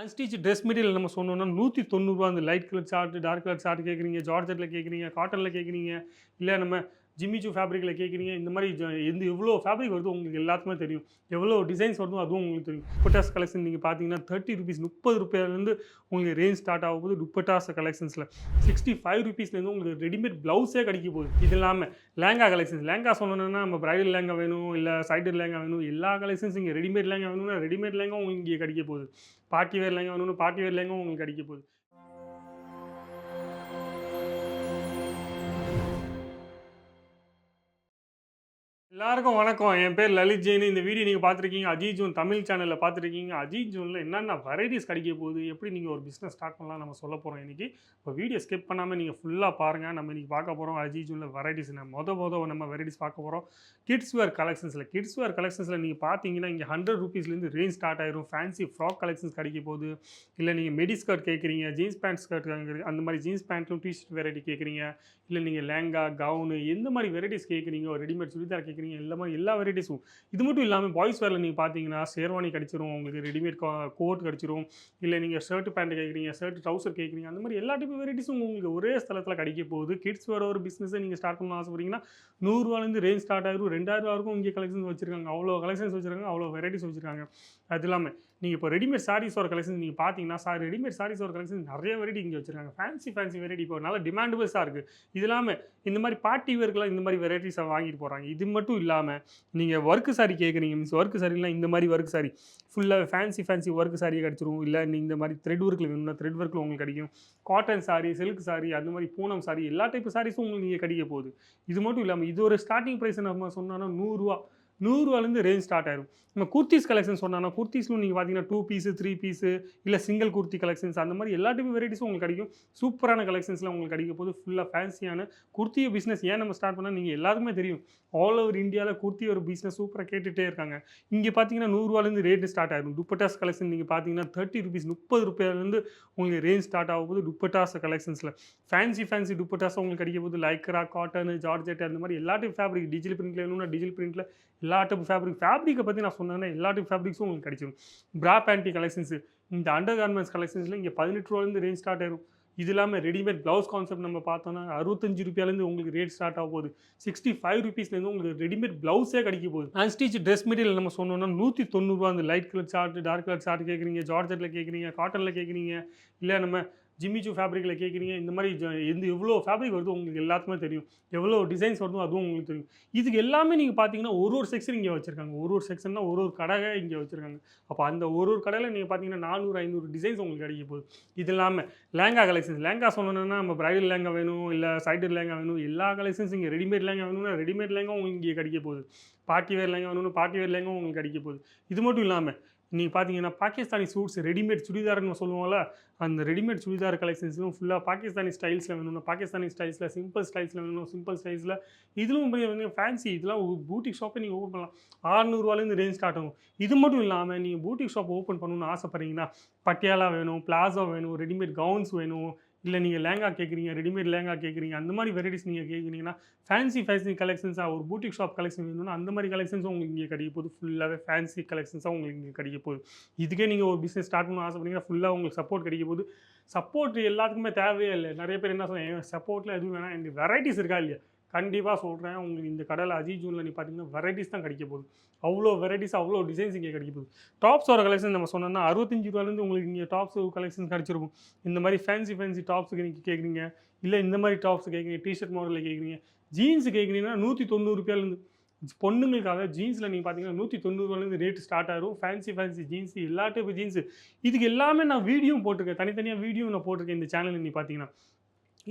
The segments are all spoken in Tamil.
அன்ஸ்டிச் ட்ரெஸ் மெட்டீரியல் நம்ம சொன்னோம்னா நூற்றி தொண்ணூறுரூவா அந்த light colour chart dark colour chart கேட்குறீங்க ஜார்ஜெட்டில் கேட்குறீங்க காட்டனில் கேட்குறீங்க இல்லை நம்ம ஜிம்மிச்சூ ஃபேப்ரிக்கில் கேட்குறீங்க இந்த மாதிரி எந்த எவ்வளோ ஃபேப்ரிக் வருதோ உங்களுக்கு எல்லாத்துக்குமே தெரியும். எவ்வளோ டிசைன்ஸ் வருதோ அதுவும் உங்களுக்கு தெரியும். துப்பட்டாஸ் கலெக்ஷன் நீங்கள் பார்த்தீங்கன்னா தேர்ட்டி ருபீஸ் முப்பது ரூபாயிலேருந்து உங்களுக்கு ரேஞ்ச் ஸ்டார்ட் ஆக போகுது துப்பட்டாஸ் கலெக்ஷன்ஸில் சிக்ஸ்டி ஃபைவ் ருபீஸ்லேருந்து உங்களுக்கு ரெடிமேட் ப்ளவுஸே கிடைக்க போகுது. இது இல்லாமல் லேங்கா கலெக்ஷன்ஸ் லேங்கா சொன்னோன்னா நம்ம பிரைடல் லேங்கா வேணும் இல்லை சைடர் லேங்கா வேணும். எல்லா கலெக்ஷன்ஸ் இங்கே ரெடிமேட் லேங்கா வேணும்னா ரெடிமேட் லேங்கா உங்களுக்கு இங்கே கிடைக்க போகுது. பார்ட்டி வேர் லேங்கா வேணும்னு பார்ட்டி வேர் லேங்கா உங்களுக்கு கிடைக்க போகுது. எல்லாருக்கும் வணக்கம். என் பேர் லலித் ஜெயின். இந்த வீடியோ நீங்கள் பார்த்துருக்கீங்க. அஜித் ஜூன் தமிழ் சேனலில் பார்த்துருக்கீங்க. அஜித் ஜூனில் என்னென்ன வெரைட்டிஸ் கிடைக்க போகுது? எப்படி நீங்கள் ஒரு பிஸ்னஸ் ஸ்டார்ட் பண்ணலாம் நம்ம சொல்ல போகிறோம் இன்றைக்கி இப்போ வீடியோ ஸ்கிப் பண்ணாமல் நீங்கள் ஃபுல்லாக பாருங்கள் நம்ம இன்றைக்கி பார்க்க போகிறோம் அஜித் ஜூனில் வெரைட்டிஸ் நம்ம மொதல் மொத நம்ம வெரைட்டிஸ் பார்க்க போகிறோம் கிட்ஸ் வேர் கலெக்ஷன்ஸில் கிட்ஸ் வேர் கலெக்ஷன்ஸில் நீங்கள் பார்த்தீங்கன்னா இங்கே ஹண்ட்ரட் ருபீஸ்லேருந்து ரேஞ்ச் ஸ்டார்ட் ஆயிரும். ஃபேன்சி ஃப்ராக் கலெக்ஷன்ஸ் கிடைக்க போகுது. இல்லை நீங்கள் மெடி ஸ்கர்ட் கேட்குறீங்க ஜீன்ஸ் பேண்ட் ஸ்கர்ட் அந்த மாதிரி ஜீன்ஸ் பேண்ட்டும் டிஷர்ட் வெரைட்டி கேட்குறீங்க இல்லை நீங்கள் லேங்கா கவுனு எந்த மாதிரி வெரைட்டிஸ் கேட்குறீங்க ஒரு ரெடிமேட் சுடிதார் கேட்குறீங்க எல்லா மாதிரி எல்லா வெரைட்டிஸும் இது மட்டும் இல்லாமல் பாய்ஸ் வேரில் நீங்கள் பார்த்தீங்கன்னா ஷேர்வானி கிடச்சிரும் உங்களுக்கு ரெடிமேட் கோட் கிடச்சிரும். இல்லை நீங்கள் ஷர்ட் பேண்ட் கேட்குறீங்க ஷர்ட் ட்ரௌசர் கேட்குறீங்க அந்த மாதிரி எல்லா டைப் வெரைட்டிஸும் உங்களுக்கு ஒரே ஸ்தலத்தில் கிடைக்க போகுது. கிட்ஸ் வேறு ஒரு பிஸ்னஸை நீங்கள் ஸ்டார்ட் பண்ண ஆசைப்படுறீங்கன்னா நூறுரூவாலேருந்து ரேஞ்ச் ஸ்டார்ட் ஆகிரும் ரெண்டாயிரம் வரைக்கும் இங்கே கலெக்ஷன்ஸ் வச்சுருக்காங்க. அவ்வளோ கலெக்ஷன்ஸ் வச்சிருக்காங்க அவ்வளோ வெரைட்டிஸ் வச்சுருக்காங்க. அது இல்லாமல் நீங்கள் இப்போ ரெடிமேட் சாரீஸ் ஒரு கலெக்ஷன் நீங்கள் பார்த்தீங்கன்னா சார் ரெடிமேட் சாரீஸ் ஒரு கலெக்ஷன் நிறைய வெரைட்டி இங்கே வச்சிருக்காங்க. ஃபேன்சி ஃபேன்சி வெரைட்டி இப்போ நல்ல டிமாண்டபிள்ஸாக இருக்குது இது இல்லாமல் இந்த மாதிரி பார்ட்டி வேர்க்கெலாம் இந்த மாதிரி வெரைட்டிஸ் வாங்கிட்டு போகிறாங்க இது மட்டும் இல்லாமல் நீங்கள் ஒர்க்கு சாரி கேட்குறீங்க மீன்ஸ் ஒர்க்கு சாரிலாம் இந்த மாதிரி ஒர்க் சாரி ஃபுல்லாக ஃபேன்சி ஃபேன்சி ஒர்க் சாரியே கிடச்சிரும். இல்லை நீங்கள் இந்த மாதிரி த்ரெட் ஒர்க்கில் வேணும்னா த்ரெட் ஒர்க்கில் உங்களுக்கு கிடைக்கும். காட்டன் சாரி சில்க் சாரி அந்த மாதிரி பூனம் சாரி எல்லா டைப் சாரீஸும் உங்களுக்கு நீங்கள் கிடைக்க போகுது. இது மட்டும் இல்லாமல் இது ஒரு ஸ்டார்டிங் ப்ரைஸ் நம்ம சொன்னோன்னா நூறுரூவா நூறுரூவாலேருந்து ரேஞ்ச் ஸ்டார்ட் ஆயிரும். நம்ம குர்த்திஸ் கலெக்ஷன் சொன்னா குர்த்திஸ்லும் நீங்கள் பார்த்தீங்கன்னா டூ பீஸு த்ரீ பீஸு இல்லை சிங்கிள் குர்த்தி கலெக்ஷன்ஸ் அந்த மாதிரி எல்லா டைப் வெரைட்டிஸும் உங்களுக்கு கிடைக்கும். சூப்பரான கலெக்ஷன்ஸ்லாம் உங்களுக்கு கிடைக்க போது ஃபுல்லாக ஃபேன்சியான குர்த்திய பிஸ்னஸ் ஏன் நம்ம ஸ்டார்ட் பண்ணால் நீங்கள் எல்லாருக்குமே தெரியும். ஆல் ஓவர் இந்தியாவில் குர்த்தி ஒரு பிஸ்னஸ் சூப்பராக கேட்டுகிட்டே இருக்காங்க. இங்கே பார்த்தீங்கன்னா நூறுரூவாலேருந்து ரேட்டு ஸ்டார்ட் ஆகிடும் துப்பட்டாஸ் கலெக்ஷன் நீங்கள் பார்த்தீங்கன்னா தேர்ட்டி ருபீஸ் முப்பது ரூபாயிலேருந்து உங்களுக்கு ரேஞ்ச் ஸ்டார்ட் ஆகும் போது துப்பட்டாஸ் கலெக்ஷன்ஸில் ஃபேன்சி ஃபேன்சி துப்பட்டாஸ் உங்களுக்கு கிடைக்க போது லைக்ரா காட்டன் ஜார்ஜெட் அந்த மாதிரி எல்லா டைப் ஃபேப்ரிக் டிஜிட்டல் பிரிண்ட்ல வேணும்னா டிஜிட்டல் பிரிண்ட்டில் எல்லா டைப் ஃபேப்ரிக் ஃபேப்ரிக்கை பற்றி நான் சொன்னேன்னா எல்லா டைப் ஃபேப்ரிக்ஸும் உங்களுக்கு கிடைச்சிடும் ப்ரா பேண்டி கலெக்ஷன்ஸ் இந்த அண்டர் கார்மெண்ட்ஸ் கலெக்ஷன்ஸில் இங்கே பதினெட்டு ரூபாலேருந்து ரேஞ்ச் ஸ்டார்ட் ஆயிரும். இது இல்லாமல் ரெடிமேட் ப்ளவுஸ் கான்செப்ட் நம்ம பார்த்தோன்னா அறுபத்தஞ்சு ரூபாயிலேருந்து உங்களுக்கு ரேட் ஸ்டார்ட் ஆக போகுது. சிக்ஸ்டி ஃபைவ் ருபீஸ்லேருந்து உங்களுக்கு ரெடிமேட் ப்ளவுஸே கிடைக்க போகுது. அன்ஸ்டிச் ட்ரெஸ் மெட்டீரியல் நம்ம சொன்னோம்னா நூற்றி தொண்ணூறுரூவா அந்த light colour chart dark colour chart கேட்குறீங்க ஜார்ஜெட்டில் கேட்குறீங்க காட்டனில் கேட்குறீங்க இல்லை நம்ம ஜிம்மிச்சூ ஃபேப்ரிக்கில் கேட்குறீங்க இந்த மாதிரி எந்த எவ்வளோ ஃபேப்ரிக் வருதோ உங்களுக்கு எல்லாத்துக்குமே தெரியும். எவ்வளோ டிசைன்ஸ் வருதோ அதுவும் உங்களுக்கு தெரியும். இதுக்கு எல்லாமே நீங்கள் பார்த்தீங்கன்னா ஒரு ஒரு செக்ஷன் இங்கே வச்சுருக்காங்க. ஒரு ஒரு செக்ஷன்னா ஒரு ஒரு கடை இங்கே வச்சுருக்காங்க. அப்போ அந்த ஒரு ஒரு கடையில் நீங்கள் பார்த்தீங்கன்னா நானூறு ஐநூறு டிசைன்ஸ் உங்களுக்கு கிடைக்க போகுது. இது இல்லாமல் லேங்கா கலெக்ஷன்ஸ். லேங்கா சொன்னோன்னா நம்ம பிரைடல் லேங்கா வேணும் இல்லை சைடர் லேங்கா வேணும் எல்லா கலெக்ஷன்ஸ் இங்கே ரெடிமேட் லேங்கா வேணும்னா ரெடிமேட் லேங்கா உங்களுக்கு இங்கே கிடைக்க போகுது. பார்ட்டி வேர் லேங்கா வேணும்னு பார்ட்டி வேர் லேங்கா உங்களுக்கு கிடைக்க போகுது. இது மட்டும் இல்லாமல் நீங்கள் பார்த்தீங்கன்னா பாகிஸ்தானி சூட்ஸ் ரெடிமேட் சுடிதார்னு சொல்லுவாங்கள அந்த ரெடிமேட் சுடிதார் கலெக்ஷன்ஸ்லும் ஃபுல்லாக பாகிஸ்தானி ஸ்டைல்ஸில் வேணும்னா பாகிஸ்தானி ஸ்டைல்ஸில் சிம்பிள் ஸ்டைல்ஸில் வேணும் சிம்பிள் ஸ்டைல்ஸில் இதுலும் வந்து ஃபேன்சி இதெல்லாம் பூட்டிக் ஷாப்பை நீங்கள் ஓப்பன் பண்ணலாம். ஆறுநூறுவாலேருந்து ரேஞ்ச் ஸ்டார்ட் ஆகும் இது மட்டும் இல்லாமல் நீங்கள் பூட்டிக் ஷாப் ஓப்பன் பண்ணணும்னு ஆசைப்பட்றீங்கன்னா பட்டியாலா வேணும் பிளாசோ வேணும் ரெடிமேட் கவுன்ஸ் வேணும் இல்லை நீங்கள் லேங்கா கேட்குறீங்க ரெடிமேட் லேங்கா கேட்குறீங்க அந்த மாதிரி வெரைட்டிஸ் நீங்கள் கேட்குறீங்கன்னா ஃபேன்சி ஃபேன்சி கலெக்ஷன்ஸாக ஒரு பூட்டிக் ஷாப் கலெக்ஷன் வேணும்னா அந்த மாதிரி கலெக்ஷன்ஸும் உங்களுக்கு இங்கே கிடைக்க போகுது. ஃபுல்லாகவே ஃபேன்சி கலெக்ஷன்ஸாக உங்களுக்கு இங்கே கிடைக்க போகுது. இதுக்கே நீங்கள் ஒரு பிஸ்னஸ் ஸ்டார்ட் பண்ண ஆசைப்படுறீங்கன்னா ஃபுல்லாக உங்களுக்கு சப்போர்ட் கிடைக்க போகுது. சப்போர்ட் எல்லாத்துக்குமே தேவையே இல்லை. நிறைய பேர் என்ன சொன்னாங்க சப்போர்ட்டில் எதுவும் வேணாம். எனக்கு வெரைட்டிஸ் இருக்கா இல்லையா? கண்டிப்பாக சொல்கிறேன் உங்களுக்கு இந்த கடையில் அஜித் ஜூனில் நீ பார்த்தீங்கன்னா வெரைட்டிஸ் தான் கிடைக்க போகுது. அவ்வளோ வெரைட்டிஸ் அவ்வளோ டிசைன்ஸ் இங்கே கிடைக்க போகுது. டாப்ஸோட கலெக்ஷன் நம்ம சொன்னோம்னா அறுபத்தஞ்சு ரூபாலேருந்து உங்களுக்கு இங்கே டாப்ஸ் கலெக்ஷன் கிடச்சிருக்கும். இந்த மாதிரி ஃபேன்சி ஃபேன்சி டாப்ஸுக்கு நீங்கள் கேட்குறீங்க இல்லை இந்த மாதிரி டாப்ஸ் கேட்குறீங்க டிஷர்ட் மாடலில் கேட்குறீங்க ஜீன்ஸ் கேட்குறீங்கன்னா நூற்றி தொண்ணூறு ரூபாயிலேருந்து. பொண்ணுங்களுக்காக ஜீன்ஸில் நீங்கள் பார்த்தீங்கன்னா நூற்றி தொண்ணூறுவாலேருந்து ரேட் ஸ்டார்ட் ஆகும் ஃபேன்சி ஃபேன்சி ஜீன்ஸ் எல்லா டைப் ஜீன்ஸ் இதுக்கு எல்லாமே நான் வீடியோ போட்டிருக்கேன். தனித்தனியாக வீடியோ நான் போட்டிருக்கேன் இந்த சேனலில் நீ பார்த்தீங்கன்னா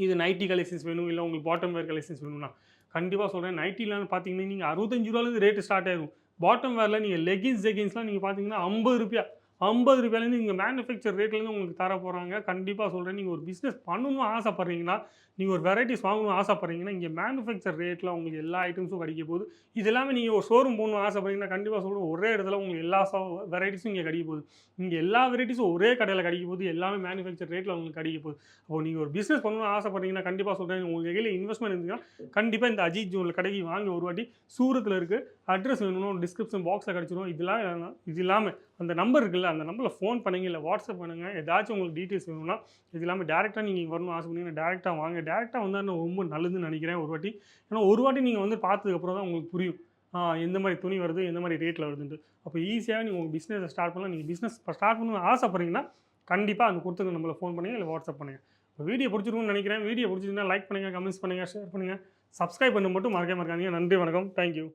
இது நைட்டி கலெக்ஷன்ஸ் வேணும் இல்லை உங்களுக்கு பாட்டம் வேர் கலெக்ஷன்ஸ் வேணும்னா. கண்டிப்பாக சொல்கிறேன் நைட்டிலாம் பார்த்தீங்கன்னா நீங்கள் அறுபத்தஞ்சு ரூபாலேருந்து ரேட்டு ஸ்டார்ட் ஆயிடும் பாட்டம் வேரில் நீங்கள் லெகின்ஸ் ஜெகின்ஸ்லாம் நீங்கள் பார்த்தீங்கன்னா ஐம்பது ரூபாய். ஐம்பது ரூபாயிலேருந்து இங்கே மேனுஃபேக்சர் ரேட்லேருந்து உங்களுக்கு தர போகிறாங்க கண்டிப்பாக சொல்கிறேன் நீங்கள் ஒரு பிஸ்னஸ் பண்ணணும்னு ஆசைப்பட்றீங்கன்னா நீங்கள் ஒரு வெரைட்டிஸ் வாங்கணும்னு ஆசைப்பட்றீங்கன்னா இங்கே மேனுஃபேக்சர் ரேட்டில் உங்களுக்கு எல்லா ஐட்டம்ஸும் கிடைக்க போகுது. இது எல்லாமே நீங்கள் ஒரு ஷோரூம் போகணும்னு ஆசைப்பட்றீங்கன்னா கண்டிப்பாக சொல்கிறேன் ஒரே இடத்துல உங்களுக்கு எல்லா வெரைட்டிஸும் இங்கே கிடைக்க போகுது. இங்கே எல்லா வெரைட்டிஸும் ஒரே கடையில் கிடைக்க போகுது. எல்லாமே மேனுஃபேக்சர் ரேட்டில் உங்களுக்கு கிடைக்க போகுது. அப்போ நீங்கள் ஒரு பிஸ்னஸ் பண்ணணும்னு ஆசைப்பட்றீங்கன்னா கண்டிப்பாக சொல்கிறேன் உங்கள் கையில் இன்வெஸ்ட்மெண்ட் இருந்தீங்கன்னா கண்டிப்பாக இந்த அஜித் ஜோனில் கடைக்கு வாங்கி ஒரு வாட்டி சூரத்தில் இருக்குது அட்ரஸ் வேணும்னா டிஸ்கிரிப்ஷன் பாக்ஸில் கிடச்சிரும். இதெல்லாம் இது இல்லாமல் அந்த நம்பர் இருக்குல்ல அந்த நம்பரில் ஃபோன் பண்ணுங்க இல்லை வாட்ஸ்அப் பண்ணுங்கள் ஏதாச்சும் உங்களுக்கு டீட்டெயில்ஸ் வேணும்னா இது இல்லாமல் டேரெக்டாக நீங்கள் வரணும் ஆசைப்பட்டீங்கன்னா டேரெக்டாக வாங்க. டேரெக்டாக வந்தால் ரொம்ப நல்லதுன்னு நினைக்கிறேன் ஒரு வாட்டி. ஏன்னா ஒரு வாட்டி நீங்கள் வந்து பார்த்ததுக்கப்புறம் தான் உங்களுக்கு புரியும். எந்த மாதிரி துணி வருது எந்த மாதிரி ரேட்டில் வருதுன்ட்டு. அப்போ ஈஸியாக நீங்கள் உங்கள் பிஸ்னஸை ஸ்டார்ட் பண்ணலாம். நீங்கள் பிஸ்னஸ் ஸ்டார்ட் பண்ணணும்னு ஆசைப்பட்றீங்கன்னா கண்டிப்பாக அந்த கொடுத்துருக்க நம்மளை ஃபோன் பண்ணுங்கள் இல்லை வாட்ஸ்அப் பண்ணுங்கள் இப்போ வீடியோ பிடிச்சிருக்கும்னு நினைக்கிறேன். வீடியோ பிடிச்சிருந்தா லைக் பண்ணுங்கள் கமெண்ட்ஸ் பண்ணுங்கள் ஷேர் பண்ணுங்கள் சப்ஸ்கிரைப் பண்ண மட்டும் மறக்காம மறக்காதீங்க நன்றி வணக்கம். தேங்க்யூ